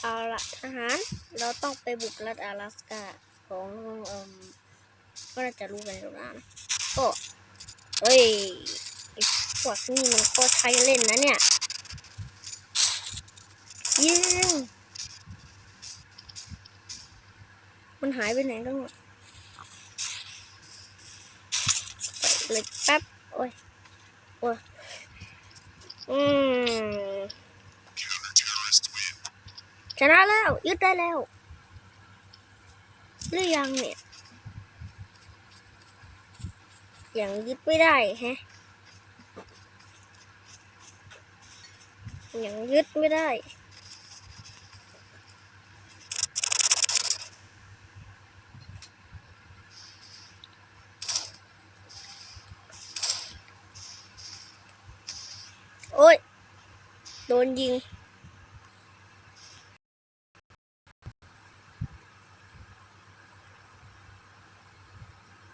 เอาละทหาร เราต้องไปบุกรัฐ阿拉斯กาของเอ่มก็น่าจะรู้กันอยู่แล้วนะโอ้เฮ้ยไอ้พวกนี้มันก็ใช้เล่นนะเนี่ย ยิง มันหายไปไหนกันหมดใส่เลยแป๊บ โอ้ย โอ้ย อืม ชนะแล้ว ยึดได้แล้ว หรือยังเนี่ยยังยึดไม่ได้แฮะยังยึดไม่ได้ โอ้ย โดนยิง